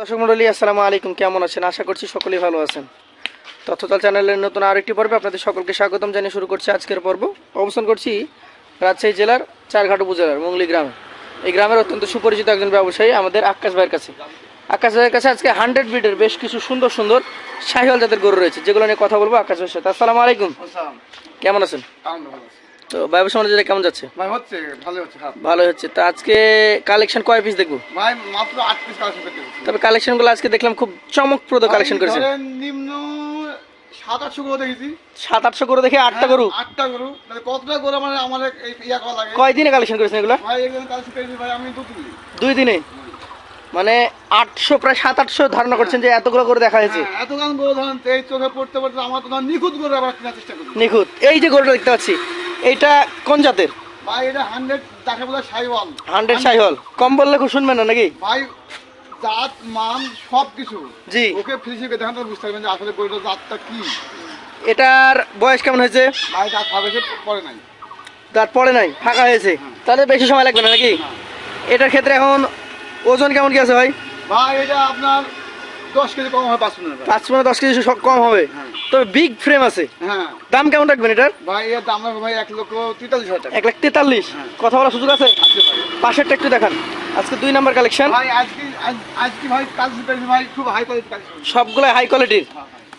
দর্শক মন্ডলী আসসালামু আলাইকুম। কেমন আছেন? আশা করছি সকলেই ভালো আছেন। তথ্যতাল চ্যানেলের নতুন আরেকটি পর্বে আপনাদের সকলকে স্বাগতম জানিয়ে শুরু করছি আজকের পর্ব। অবস্থান করছি রাজশাহী জেলার চারঘাট উপজেলার মঙ্গলি গ্রামে। এই গ্রামের অত্যন্ত সুপরিচিত একজন ব্যবসায়ী আমাদের আকাশ ভাইয়ের কাছে। আকাশ ভাইয়ের কাছে আজকে হান্ড্রেড ব্রিডের বেশ কিছু সুন্দর সুন্দর শাহিওয়াল জাতের গরু রয়েছে যেগুলো নিয়ে কথা বলব আকাশ ভাইয়ের সাথে। আসসালামু আলাইকুম। কেমন আছেন? তো ব্যবসা বাণিজ্য কেমন যাচ্ছে? ভাই হচ্ছে ভালো হচ্ছে ভালো হচ্ছে। তো আজকে কালেকশন কয় পিস দেখব? ভাই মাত্র আট পিস কালেকশন করতে। তবে কালেকশনগুলো আজকে দেখলাম খুব চমকপ্রদ কালেকশন ধরেন নিম্ন সাত আটশো করে দেখেছি। সাত আটশো করে দেখে আটটা গরু? হ্যাঁ, আটটা গরু। মানে কতটা গরু মানে আমাদের এই ইয়া করা লাগে? কয় দিনে কালেকশন করেছেন এগুলো? ভাই এখানে কালেকশন করেছি ভাই আমি দু তিন দিন। দুই দিনে? মানে আটশো প্রায় সাত আটশো ধারণা করছেন যে এতগুলো করে দেখা হয়েছে। হ্যাঁ, এত গান গরু ধরেন এই চোখে পড়তে পড়তে আমার তো নিখুঁত গরু আবার চেষ্টা করি নিখুঁত। এই যে গরুটা দেখতে পাচ্ছি এইটা কোন জাতের? ভাই এটা হান্ড্রেড যাকে বলে সাইওয়াল। হান্ড্রেড সাইহল কম বললে খুব শুনবেন না নাকি? ভাই জাত মান সব কিছু জি। ওকে ফিনিশিংকে দেখান তাহলে বুঝতে পারবেন যে আসলে গরুটার জাতটা কি। এটার বয়স কেমন হয়েছে? ভাই জাত ভাবে পরে নাই। দাঁত পড়ে নাই ফাঁকা হয়েছে। তাহলে বেশি সময় লাগবে না নাকি? এটার ক্ষেত্রে এখন ওজন কেমন কি আছে ভাই? ভাই এটা আপনার দশ কেজি কম হয় পাঁচ মানে দশ কেজি কম হবে। হ্যাঁ। তবে বিগ ফ্রেম আছে। হ্যাঁ। দাম কেমন রাখবেন এটার? ভাই এর দাম ভাই এক লক্ষ তেতাল্লিশ হাজার এক লাখ তেতাল্লিশ। হ্যাঁ। কথা বলার সুযোগ আছে? পাশেরটা একটু দেখান। আজকে দুই নাম্বার কালেকশন ভাই আজকে আজ- আজকে ভাই কাজ ভাই খুব হাই কোয়ালিটি সবগুলো হাই কোয়ালিটির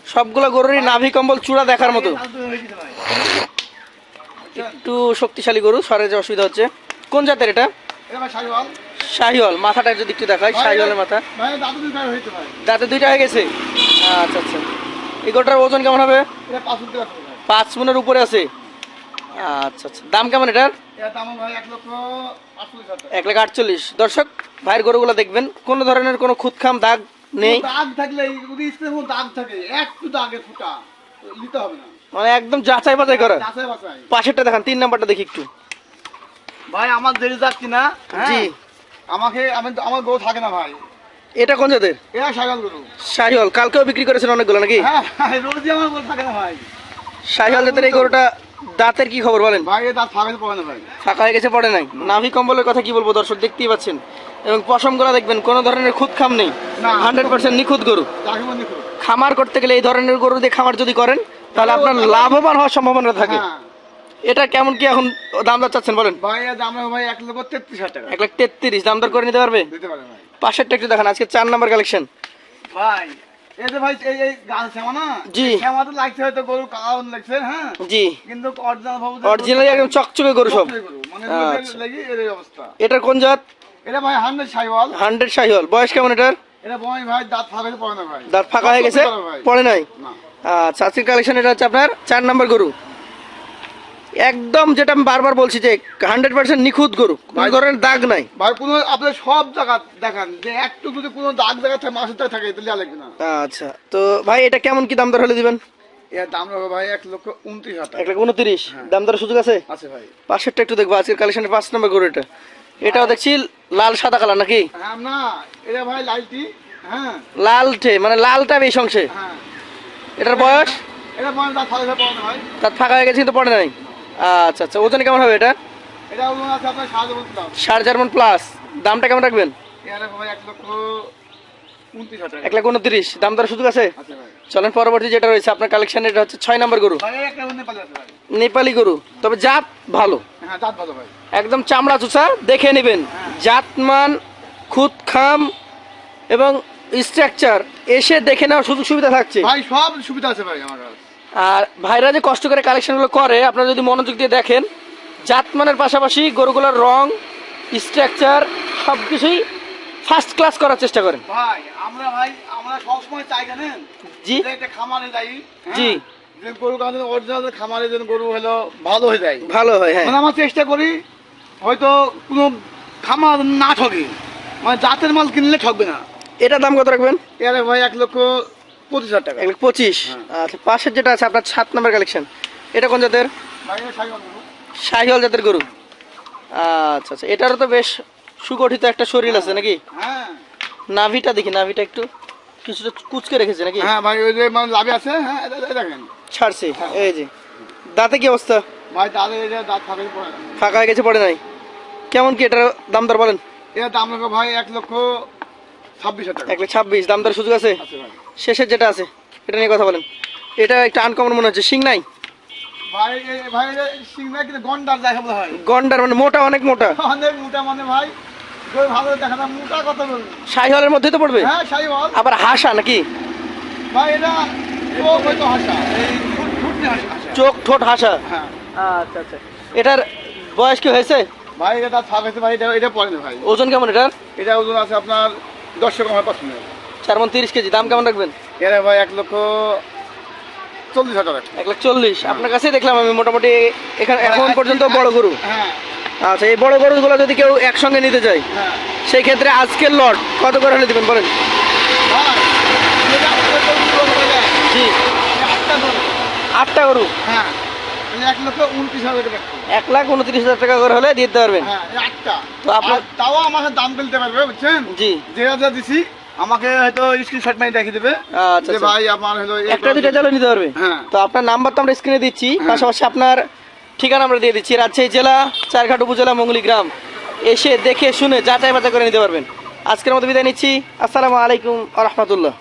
সবগুলো গরুরই নাভি কম্বল চূড়া দেখার মতো। একটু শক্তিশালী গরু সরে যে অসুবিধা হচ্ছে। কোন জাতের এটা? শাহিওয়াল শাহিওয়াল মাথাটা যদি একটু দেখাই শাহিওয়ালের মাথা। দাঁতে দুইটা হয়ে গেছে? আচ্ছা আচ্ছা। এই গরুটার ওজন কেমন হবে? পাঁচ মনের উপরে আছে? আচ্ছা আচ্ছা। দাম কেমন এটার? এক লাখ আটচল্লিশ দর্শক ভাইয়ের গরুগুলো দেখবেন কোনো ধরনের কোনো খুদখাম দাগ নেই। দাগ থাকলে দাগ থাকে একটু দাগের ফুটা নিতে হবে না। মানে একদম যাচাই বাছাই করা পাশেরটা দেখান তিন নাম্বারটা দেখি একটু। ভাই আমার দেরি যাচ্ছি না হ্যাঁ? জি। আমাকে আমি আমার গরু থাকে না ভাই। এটা কোন জাতের? এরা শাহিওয়াল গরু। শাহিওয়াল কালকেও বিক্রি করেছেন অনেকগুলো নাকি? হ্যাঁ রোজই আমার গরু থাকে না ভাই। শাহিওয়াল জাতের এই গরুটা দাঁতের কি খবর বলেন? ভাই এ দাঁত ফাঁকাতে পড়ে না ভাই। ফাঁকা হয়ে গেছে পড়ে নাই। নাভি কম্বলের কথা কি বলব দর্শক দেখতেই পাচ্ছেন। এবং পশমগুলো দেখবেন কোনো ধরনের খুদ খাম নেই। হান্ড্রেড পার্সেন্ট নিখুঁত গরু। খামার করতে গেলে এই ধরনের গরু দিয়ে খামার যদি করেন তাহলে আপনার লাভবান হওয়ার সম্ভাবনা থাকে। হ্যাঁ। এটা কেমন কি এখন দাম দর চাচ্ছেন বলেন? ভাই দাম ভাই এক লক্ষ তেত্রিশ হাজার টাকা। এক লাখ তেত্রিশ দাম দর করে নিতে পারবে? দিতে পারে ভাই। পাশেরটা একটু দেখান আজকে চার নাম্বার কালেকশন ভাই ভাই এই এই গান শ্যামা না? জি। শ্যামা তো লাগছে হয়তো গরু লাগছে হ্যাঁ? জি। কিন্তু অরিজিনাল ভাবে অরিজিনালি একদম চকচকে গরু সব। মানে আচ্ছা। এর অবস্থা। এটার কোন জাত? এটা ভাই শাহিওয়াল বয়স কেমন এটার? এটা ভাই ভাই দাঁত ফাঁকাতে পড়ে না ভাই। দাঁত ফাঁকা হয়ে গেছে। পড়ে নাই? না। আচ্ছা আজকের কালেকশন এটা হচ্ছে আপনার চার নাম্বার গরু। একদম যেটা আমি বারবার বলছি যে হান্ড্রেড পার্সেন্ট নিখুঁত গরু। কোনো ধরনের দাগ নাই। ভাই কোনো আপনার সব জায়গা দেখান। যে একটু যদি কোনো দাগ দেখা থাকে মাসের দাগ থাকে তাহলে লাগবে না। আচ্ছা তো ভাই এটা কেমন কি দাম দর হলে দিবেন? এর দাম রাখব ভাই এক লক্ষ উনত্রিশ হাজার এক উনত্রিশ? হ্যাঁ। দাম দরের সুযোগ আছে? আছে ভাই। পাশেরটা একটু দেখব আজকের কালেকশনের পাঁচ নম্বর গরু এটা। এটাও দেখছি লাল সাদা কালার নাকি? হ্যাঁ না এটা ভাই লাইটি হ্যাঁ। লালটে মানে লালটা বেশ অংশে হ্যাঁ। এটার বয়স? এটা বয়স তার ফাঁকা হয়ে গেছে কিন্তু পড়ে নাই? আচ্ছা আচ্ছা ওজন কেমন হবে এটা? সাড়ে চার মন প্লাস দামটা কেমন রাখবেন? এক লাখ উনত্রিশ দাম দর সুযোগ আছে? চলেন পরবর্তী যেটা রয়েছে আপনার কালেকশন এটা হচ্ছে ছয় নম্বর গরু। নেপালি গরু। তবে জাত ভালো। হ্যাঁ একদম চামড়া চুষা দেখে নেবেন। হ্যাঁ। জাতমান খুদ খাম এবং স্ট্রাকচার এসে দেখে নেওয়ার সুযোগ সুবিধা থাকছে। ভাই সব সুবিধা আছে ভাই আমার আর ভাইরা যে কষ্ট করে কালেকশনগুলো করে আপনারা যদি মনোযোগ দিয়ে দেখেন জাতমানের পাশাপাশি গরুগুলোর রং স্ট্রাকচার সব কিছুই ফার্স্ট ক্লাস করার চেষ্টা করেন। ভাই আমরা ভাই আমরা সবসময় চাই জানেন? জি। একটা খামারে যাই হ্যাঁ? জি। যে গরু কাছে অরিজিনাল খামারে যেন গরু হলো ভালো হয়ে যায়। ভালো হয় হ্যাঁ। মানে আমরা চেষ্টা করি হয়তো কোনো খামার না ঠকে মানে জাতের মাল কিনলে ঠকবে না। এটার দাম কত রাখবেন? এর ভাই এক লক্ষ পঁচিশ হাজার টাকা। এক লাখ পঁচিশ? হ্যাঁ। আচ্ছা পাশের যেটা আছে আপনার সাত নম্বর কালেকশন এটা কোন জাতের। শাহিওয়াল জাতের গরু। আচ্ছা আচ্ছা এটারও তো বেশ সুগঠিত একটা শরীর আছে নাকি? হ্যাঁ। নাভিটা দেখি নাভিটা একটু কিছুটা কুচকে রেখেছে নাকি? হ্যাঁ ভাই ওই যে মানে লাভে আছে হ্যাঁ দেখেন। ছাড়ছে এই যে। দাঁতে কি অবস্থা? ভাই এটা দাঁত ফাঁকে পড়ে ফাঁকা হয়ে গেছে পড়ে নাই। কেমন কি এটার দাম দর বলেন? এর দাম ভাই এক লক্ষ ছাব্বিশ হাজার টাকা। এক ছাব্বিশ দাম দর সুযোগ আছে? আছে ভাই। শেষের যেটা আছে এটা নিয়ে কথা বলেন। এটা একটা আনকমন মনে হচ্ছে শিং নাই? গন্ডার দেখা বলা হয়। গন্ডার মানে মোটা অনেক মোটা। অনেক মোটা মানে ভাই ভালো দেখা না মোটা কত বলব শাহিওয়ালের মধ্যেই তো পড়বে? হ্যাঁ আবার হাসা নাকি? ভাই এটা চোখ হয়তো হাসা। চোখ ঠোঁট হাসা? হ্যাঁ। আচ্ছা আচ্ছা। এটার বয়স কি হয়েছে? ভাই এটা থাক আছে ভাই এটা এটা পড়ে না ভাই। ওজন কেমন এটার? এটা ওজন আছে আপনার দশশো কম পছন্দ। চার মন তিরিশ কেজি দাম কেমন রাখবেন? এরা ভাই এক লক্ষ চল্লিশ হাজার টাকা। এক লাখ চল্লিশ। আপনার কাছেই দেখলাম আমি মোটামুটি এখানে এখন পর্যন্ত বড় গরু। হ্যাঁ। আচ্ছা এই বড় গরুগুলো যদি কেউ একসঙ্গে নিতে চায় হ্যাঁ। সেই ক্ষেত্রে আজকের লট কত করে হলে দিবেন বলেন? জি। আটটা গরু। হ্যাঁ। মানে এক লাখ উনত্রিশ হাজার টাকা করে হলে দিতে পারবেন। হ্যাঁ আটটা। তো আপনার- তাও আমাকে দাম বলতে পারবে বুঝছেন? জি। যে দিছি আমাকে হয়তো স্ক্রিনশট মারি দেখিয়ে দেবে আচ্ছা যে আচ্ছা। ভাই আমার হলো একটা দুটো চালু নিতে পারবে হ্যাঁ। তো আপনার নাম্বার তো আমরা স্ক্রিনে দিচ্ছি হ্যাঁ। পাশাপাশি আপনার ঠিকানা আমরা দিয়ে দিচ্ছি রাজশাহী জেলা চারঘাট উপজেলা মঙ্গলি গ্রাম এসে দেখে শুনে যাচাই বাছাই করে নিতে পারবেন আজকের মতো বিদায় নিচ্ছি আসসালামু আলাইকুম আ রহমতুল্লাহ